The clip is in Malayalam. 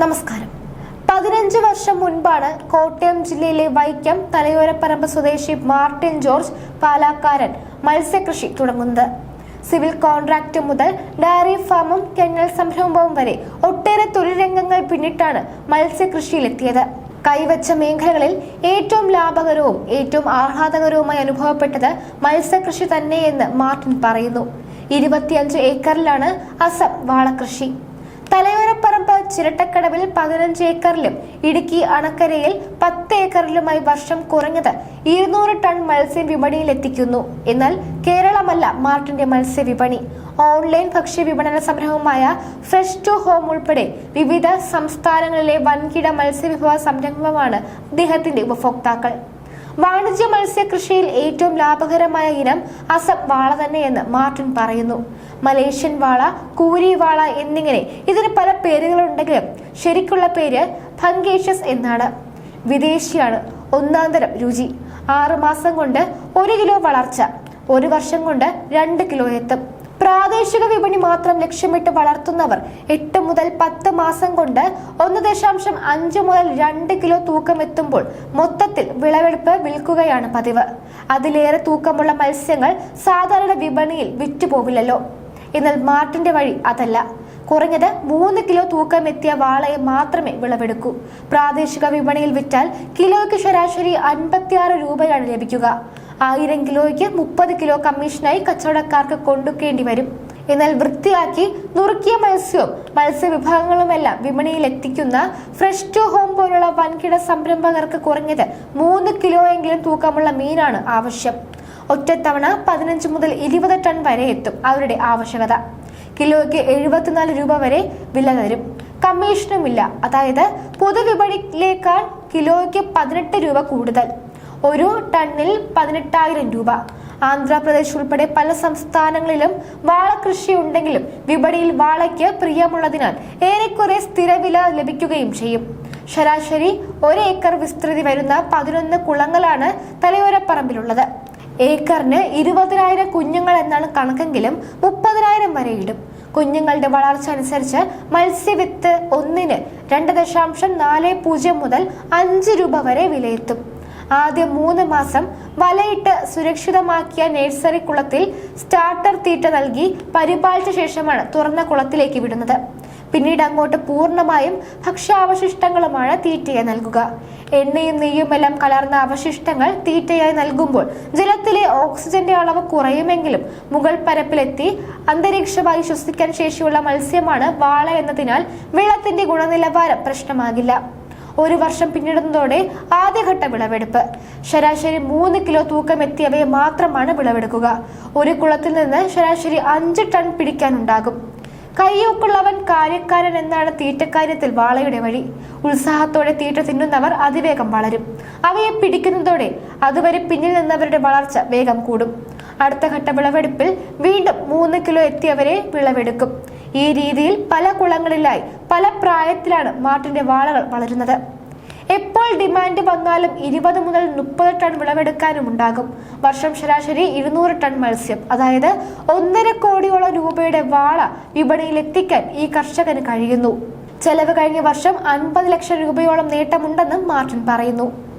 നമസ്കാരം. പതിനഞ്ച് വർഷം മുൻപാണ് കോട്ടയം ജില്ലയിലെ വൈക്കം തലയോരപ്പറമ്പ് സ്വദേശി മാർട്ടിൻ ജോർജ് പാലാക്കാരൻ മത്സ്യകൃഷി തുടങ്ങുന്നത്. സിവിൽ കോൺട്രാക്ട് മുതൽ ഡയറി ഫാമും കെണ്ണൽ സംരംഭവും വരെ ഒട്ടേറെ തൊഴിൽ രംഗങ്ങൾ പിന്നിട്ടാണ് മത്സ്യകൃഷിയിലെത്തിയത്. കൈവച്ച മേഖലകളിൽ ഏറ്റവും ലാഭകരവും ഏറ്റവും ആഹ്ലാദകരവുമായി അനുഭവപ്പെട്ടത് മത്സ്യകൃഷി തന്നെയെന്ന് മാർട്ടിൻ പറയുന്നു. ഇരുപത്തിയഞ്ച് ഏക്കറിലാണ് അസം വാളകൃഷി. തലയോരപ്പറമ്പ് ചിരട്ടക്കടവിൽ പതിനഞ്ച് ഏക്കറിലും ഇടുക്കി അണക്കരയിൽ പത്ത് ഏക്കറിലുമായി വർഷം കുറഞ്ഞത് ഇരുന്നൂറ് ടൺ മത്സ്യം വിപണിയിൽ എത്തിക്കുന്നു എന്നാൽ കേരളമല്ല മാർട്ടിന്റെ മത്സ്യവിപണി. ഓൺലൈൻ ഭക്ഷ്യ വിപണന സംരംഭമായ ഫ്രഷ് ടു ഹോം ഉൾപ്പെടെ വിവിധ സംസ്ഥാനങ്ങളിലെ വൻകിട മത്സ്യവിഭവ സംരംഭമാണ് അദ്ദേഹത്തിന്റെ ഉപഭോക്താക്കൾ. വാണിജ്യ മത്സ്യകൃഷിയിൽ ഏറ്റവും ലാഭകരമായ ഇനം അസം വാള തന്നെയെന്ന് മാർട്ടിൻ പറയുന്നു. മലേഷ്യൻ വാള കൂരി വാള എന്നിങ്ങനെ ഇതിന് പല പേരുകളുണ്ടെങ്കിലും ശരിക്കുള്ള പേര് ഭങ്കേഷ്യസ് എന്നാണ്. വിദേശിയാണ് ഒന്നാന്തരം രുചി. ആറുമാസം കൊണ്ട് ഒരു കിലോ വളർച്ച ഒരു വർഷം കൊണ്ട് രണ്ട് കിലോ എത്തും. പ്രാദേശിക വിപണി മാത്രം ലക്ഷ്യമിട്ട് വളർത്തുന്നവർ എട്ട് മുതൽ പത്ത് മാസം കൊണ്ട് ഒന്ന് ദശാംശം അഞ്ച് മുതൽ രണ്ട് കിലോ തൂക്കം എത്തുമ്പോൾ മൊത്തത്തിൽ വിളവെടുപ്പ് വിൽക്കുകയാണ് പതിവ്. അതിലേറെ തൂക്കമുള്ള മത്സ്യങ്ങൾ സാധാരണ വിപണിയിൽ വിറ്റുപോകില്ലല്ലോ എന്നാൽ മാർട്ടിന്റെ വഴി അതല്ല. കുറഞ്ഞത് മൂന്ന് കിലോ തൂക്കം എത്തിയ വാളയെ മാത്രമേ വിളവെടുക്കൂ. പ്രാദേശിക വിപണിയിൽ വിറ്റാൽ കിലോയ്ക്ക് ശരാശരി അൻപത്തിയാറ് രൂപയാണ് ലഭിക്കുക. ആയിരം കിലോയ്ക്ക് മുപ്പത് കിലോ കമ്മീഷനായി കച്ചവടക്കാർക്ക് കൊണ്ടുക്കേണ്ടി വരും. എന്നാൽ വൃത്തിയാക്കി നുറുക്കിയ മത്സ്യവും മത്സ്യവിഭവങ്ങളുമെല്ലാം വിപണിയിൽ എത്തിക്കുന്ന ഫ്രഷ് ടു ഹോം പോലുള്ള വൻകിട സംരംഭകർക്ക് കുറഞ്ഞത് മൂന്ന് കിലോ എങ്കിലും തൂക്കമുള്ള മീനാണ് ആവശ്യം. ഒറ്റത്തവണ പതിനഞ്ച് മുതൽ ഇരുപത് ടൺ വരെ എത്തും അവരുടെ ആവശ്യകത. കിലോയ്ക്ക് എഴുപത്തിനാല് രൂപ വരെ വില തരും കമ്മീഷനുമില്ല. അതായത് പൊതുവിപണിയിലേക്കാൾ കിലോയ്ക്ക് പതിനെട്ട് രൂപ കൂടുതൽ. ഒരു ടണ്ണിൽ പതിനെട്ടായിരം രൂപ. ആന്ധ്രാപ്രദേശ് ഉൾപ്പെടെ പല സംസ്ഥാനങ്ങളിലും വാള കൃഷി ഉണ്ടെങ്കിലും വിപണിയിൽ വാളയ്ക്ക് പ്രിയമുള്ളതിനാൽ ഏറെക്കുറെ സ്ഥിരവില ലഭിക്കുകയും ചെയ്യും. ശരാശരി ഒരു ഏക്കർ വിസ്തൃതി വരുന്ന പതിനൊന്ന് കുളങ്ങളാണ് തലയോരപ്പറമ്പിലുള്ളത്. ഏക്കറിന് ഇരുപതിനായിരം കുഞ്ഞുങ്ങൾ എന്നാണ് കണക്കെങ്കിലും മുപ്പതിനായിരം വരെ ഇടും. കുഞ്ഞുങ്ങളുടെ വളർച്ച അനുസരിച്ച് മത്സ്യവിത്ത് ഒന്നിന് രണ്ട് ദശാംശം നാല് പൂജ്യം മുതൽ അഞ്ച് രൂപ വരെ വിലയെത്തും. ആദ്യ മൂന്ന് മാസം വലയിട്ട് സുരക്ഷിതമാക്കിയ നഴ്സറി കുളത്തിൽ സ്റ്റാർട്ടർ തീറ്റ നൽകി പരിപാലിച്ച ശേഷമാണ് തുറന്ന കുളത്തിലേക്ക് വിടുന്നത്. പിന്നീട് അങ്ങോട്ട് പൂർണമായും ഭക്ഷ്യാവശിഷ്ടങ്ങളുമാണ് തീറ്റയായി നൽകുക. എണ്ണയും നെയ്യുമെല്ലാം കലർന്ന അവശിഷ്ടങ്ങൾ തീറ്റയായി നൽകുമ്പോൾ ജലത്തിലെ ഓക്സിജന്റെ അളവ് കുറയുമെങ്കിലും മുകൾ പരപ്പിലെത്തി അന്തരീക്ഷവായു ശ്വസിക്കാൻ ശേഷിയുള്ള മത്സ്യമാണ് വാള എന്നതിനാൽ വെള്ളത്തിന്റെ ഗുണനിലവാരം പ്രശ്നമാകില്ല. ഒരു വർഷം പിന്നിടുന്നതോടെ ആദ്യഘട്ട വിളവെടുപ്പ്. ശരാശരി മൂന്ന് കിലോ തൂക്കം എത്തിയവയെ മാത്രമാണ് വിളവെടുക്കുക. ഒരു കുളത്തിൽ നിന്ന് ശരാശരി അഞ്ച് ടൺ പിടിക്കാനുണ്ടാകും. കയ്യൊക്കുള്ളവൻ കാര്യക്കാരൻ എന്നാണ് തീറ്റക്കാര്യത്തിൽ വാളയുടെ വഴി. ഉത്സാഹത്തോടെ തീറ്റ തിന്നുന്നവർ അതിവേഗം വളരും. അവയെ പിടിക്കുന്നതോടെ അതുവരെ പിന്നിൽ നിന്നവരുടെ വളർച്ച വേഗം കൂടും. അടുത്ത ഘട്ട വിളവെടുപ്പിൽ വീണ്ടും മൂന്ന് കിലോ എത്തിയവരെ വിളവെടുക്കും. ഈ രീതിയിൽ പല കുളങ്ങളിലായി പല പ്രായത്തിലാണ് മാട്ടിന്റെ വാളകൾ വളരുന്നത്. എപ്പോൾ ഡിമാൻഡ് വന്നാലും ഇരുപത് മുതൽ മുപ്പത് ടൺ വിളവെടുക്കാനും ഉണ്ടാകും. വർഷം ശരാശരി ഇരുന്നൂറ് ടൺ മത്സ്യം. അതായത് ഒന്നര കോടിയോളം രൂപയുടെ വാള വിപണിയിൽ എത്തിക്കാൻ ഈ കർഷകന് കഴിയുന്നു. ചെലവ് കഴിഞ്ഞ വർഷം അൻപത് ലക്ഷം രൂപയോളം നേട്ടമുണ്ടെന്നും മാർട്ടിൻ പറയുന്നു.